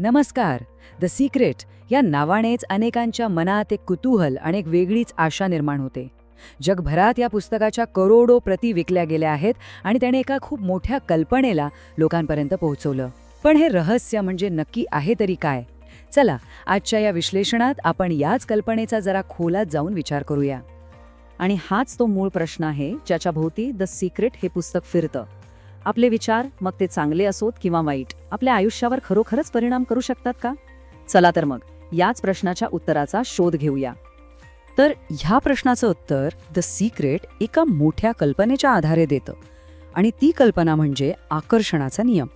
नमस्कार. The secret या नावानेच अनेकांच्या मनात एक कुतूहल आणि एक वेगळीच आशा निर्माण होते. जगभरात या पुस्तकाच्या करोडो प्रती विकल्या गेल्या आहेत आणि त्याने एका खूप मोठ्या कल्पनेला लोकांपर्यंत पोहोचवलं. पण हे रहस्य म्हणजे नक्की आहे तरी काय? चला आजच्या या विश्लेषणात आपण याच कल्पनेचा जरा खोलात जाऊन विचार करूया. आणि हाच तो मूळ प्रश्न आहे ज्याच्या भोवती द सिक्रेट हे पुस्तक फिरतं. आपले विचार मग ते चांगले असोत किंवा वाईट आपल्या आयुष्यावर खरोखरच परिणाम करू शकतात का? चला तर मग याच प्रश्नाच्या उत्तराचा शोध घेऊया. तर ह्या प्रश्नाचं उत्तर द सिक्रेट एका मोठ्या कल्पनेच्या आधारे देतं. आणि ती कल्पना म्हणजे आकर्षणाचा नियम.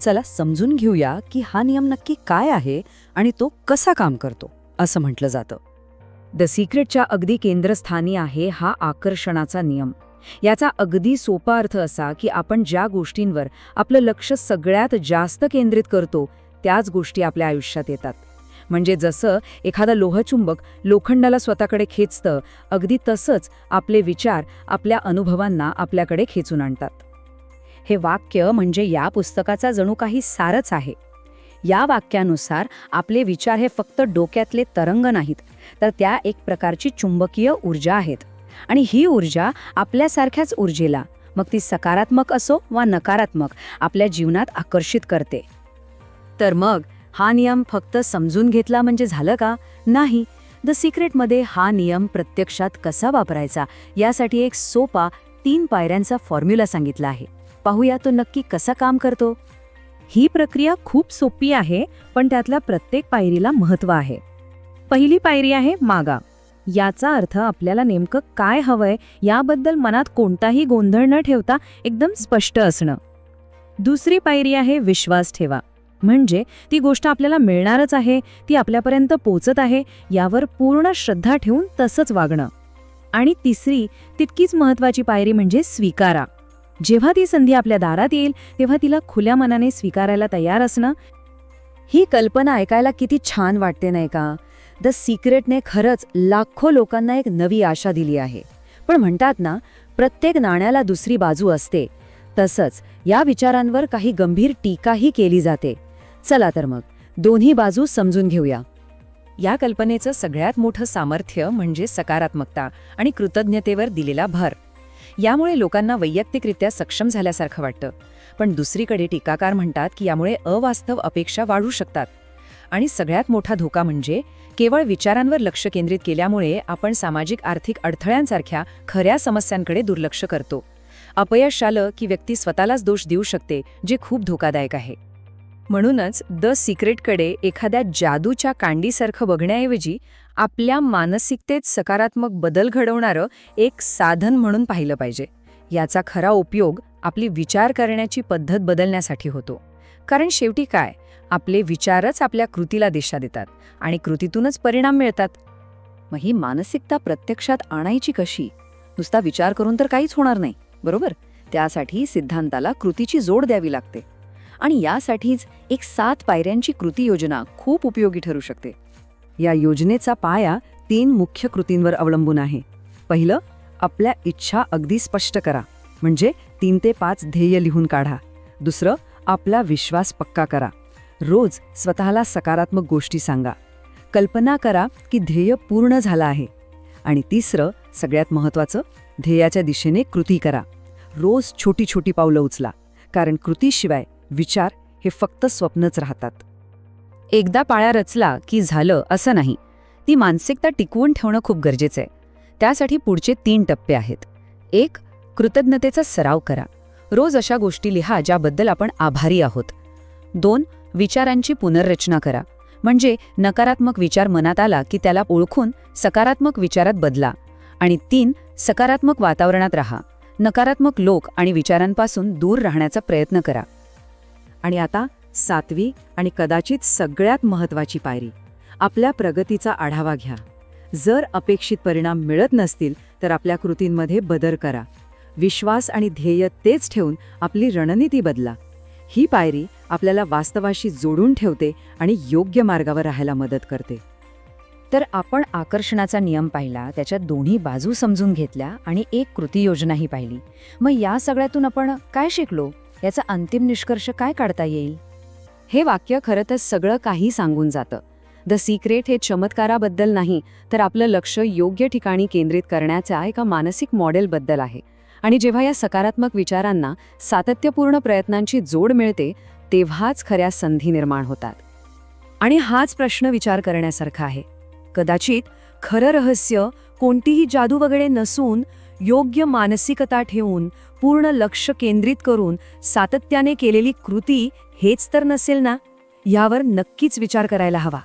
चला समजून घेऊया की हा नियम नक्की काय आहे आणि तो कसा काम करतो असं म्हटलं जातं. द सिक्रेटच्या अगदी केंद्रस्थानी आहे हा आकर्षणाचा नियम. याचा अगदी सोपा अर्थ असा की आपण ज्या गोष्टींवर आपलं लक्ष सगळ्यात जास्त केंद्रित करतो त्याच गोष्टी आपल्या आयुष्यात येतात. म्हणजे जसं एखादा लोहचुंबक लोखंडाला स्वतःकडे खेचतं अगदी तसंच आपले विचार आपल्या अनुभवांना आपल्याकडे खेचून आणतात. हे वाक्य म्हणजे या पुस्तकाचा जणू काही सारच आहे. या वाक्यानुसार आपले विचार हे फक्त डोक्यातले तरंग नाहीत तर त्या एक प्रकारची चुंबकीय ऊर्जा आहेत. आणि ही ऊर्जा आपल्यासारख्याच ऊर्जेला मग ती सकारात्मक असो वा नकारात्मक आपल्या जीवनात आकर्षित करते. तर मग हा नियम फक्त समजून घेतला म्हणजे झालं का? नाही. द सिक्रेटमध्ये हा नियम प्रत्यक्षात कसा वापरायचा यासाठी एक सोपा तीन पायऱ्यांचा फॉर्म्युला सांगितला आहे. पाहूया तो नक्की कसा काम करतो. ही प्रक्रिया खूप सोपी आहे पण त्यातल्या प्रत्येक पायरीला महत्त्व आहे. पहिली पायरी आहे मागा. याचा अर्थ आपल्याला नेमकं काय हवंय याबद्दल मनात कोणताही गोंधळ न ठेवता एकदम स्पष्ट असणं. दुसरी पायरी आहे विश्वास ठेवा. म्हणजे ती गोष्ट आपल्याला मिळणारच आहे ती आपल्यापर्यंत पोचत आहे यावर पूर्ण श्रद्धा ठेवून तसंच वागणं. आणि तिसरी तितकीच महत्वाची पायरी म्हणजे स्वीकारा. जेव्हा ती संधी आपल्या दारात येईल तेव्हा तिला खुल्या मनाने स्वीकारायला तयार असणं. ही कल्पना ऐकायला किती छान वाटते नाही का? द सिक्रेटने खरंच लाखो लोकांना एक नवी आशा दिली आहे. पण म्हणतात ना प्रत्येक नाण्याला दुसरी बाजू असते. तसंच या विचारांवर काही गंभीर टीकाही केली जाते. चला तर मग दोन्ही बाजू समजून घेऊया. या कल्पनेचं सगळ्यात मोठं सामर्थ्य म्हणजे सकारात्मकता आणि कृतज्ञतेवर दिलेला भर. यामुळे लोकांना वैयक्तिकरित्या सक्षम झाल्यासारखं वाटतं. पण दुसरीकडे टीकाकार म्हणतात की यामुळे अवास्तव अपेक्षा वाढू शकतात. आणि सगळ्यात मोठा धोका म्हणजे केवळ विचारांवर लक्ष केंद्रित केल्यामुळे आपण सामाजिक आर्थिक अडथळ्यांसारख्या खऱ्या समस्यांकडे दुर्लक्ष करतो. अपयश आलं की व्यक्ती स्वतःलाच दोष देऊ शकते जे खूप धोकादायक आहे. म्हणूनच द सिक्रेटकडे एखाद्या जादूच्या कांडीसारखं बघण्याऐवजी आपल्या मानसिकतेत सकारात्मक बदल घडवणारं एक साधन म्हणून पाहिलं पाहिजे. याचा खरा उपयोग आपली विचार करण्याची पद्धत बदलण्यासाठी होतो. कारण शेवटी काय? आपले विचारच आपल्या कृतीला दिशा देतात आणि कृतीतूनच परिणाम मिळतात. मग ही मानसिकता प्रत्यक्षात आणायची कशी? नुसता विचार करून तर काहीच होणार नाही बरोबर? त्यासाठी सिद्धांताला कृतीची जोड द्यावी लागते. आणि यासाठीच एक सात पायऱ्यांची कृती योजना खूप उपयोगी ठरू शकते. या योजनेचा पाया तीन मुख्य कृतींवर अवलंबून आहे. पहिलं आपल्या इच्छा अगदी स्पष्ट करा म्हणजे तीन ते पाच ध्येय लिहून काढा. दुसरं आपला विश्वास पक्का करा. रोज स्वतःला सकारात्मक गोष्टी सांगा. कल्पना करा की ध्येय पूर्ण झालं आहे. आणि तिसरं सगळ्यात महत्त्वाचं ध्येयाच्या दिशेने कृती करा. रोज छोटी छोटी पावलं उचला कारण कृतीशिवाय विचार हे फक्त स्वप्नच राहतात. एकदा पाळ्या रचला की झालं असं नाही. ती मानसिकता टिकवून ठेवणं खूप गरजेचं आहे. त्यासाठी पुढचे तीन टप्पे आहेत. एक कृतज्ञतेचा सराव करा. रोज अशा गोष्टी लिहा ज्याबद्दल आपण आभारी आहोत. दोन विचारांची पुनर्रचना करा. म्हणजे नकारात्मक विचार मनात आला की त्याला ओळखून सकारात्मक विचारात बदला. आणि तीन सकारात्मक वातावरणात राहा. नकारात्मक लोक आणि विचारांपासून दूर राहण्याचा प्रयत्न करा. आणि आता सातवी आणि कदाचित सगळ्यात महत्त्वाची पायरी. आपल्या प्रगतीचा आढावा घ्या. जर अपेक्षित परिणाम मिळत नसतील तर आपल्या कृतींमध्ये बदल करा. विश्वास आणि ध्येय तेच ठेवून आपली रणनीती बदला. ही पायरी आपल्याला वास्तवाशी जोडून ठेवते आणि योग्य मार्गावर राहायला मदत करते. तर आपण आकर्षणाचा नियम पाहिला त्याच्या दोन्ही बाजू समजून घेतल्या आणि एक कृती योजनाही पाहिली. मग या सगळ्यातून आपण काय शिकलो? याचा अंतिम निष्कर्ष काय काढता येईल? हे वाक्य खरं तर सगळं काही सांगून जातं. द सिक्रेट हे चमत्काराबद्दल नाही तर आपलं लक्ष योग्य ठिकाणी केंद्रित करण्याच्या एका मानसिक मॉडेलबद्दल आहे. आणि जेव्हा या सकारात्मक विचारांना सातत्यपूर्ण प्रयत्नांची जोड मिळते तेव्हाच खऱ्या संधी निर्माण होतात. आणि हाच प्रश्न विचार करण्यासारखा आहे. कदाचित खरं रहस्य कोणतीही जादू वगैरे नसून योग्य मानसिकता ठेवून पूर्ण लक्ष केंद्रित करून सातत्याने केलेली कृती हेच तर नसेल ना? यावर नक्कीच विचार करायला हवा.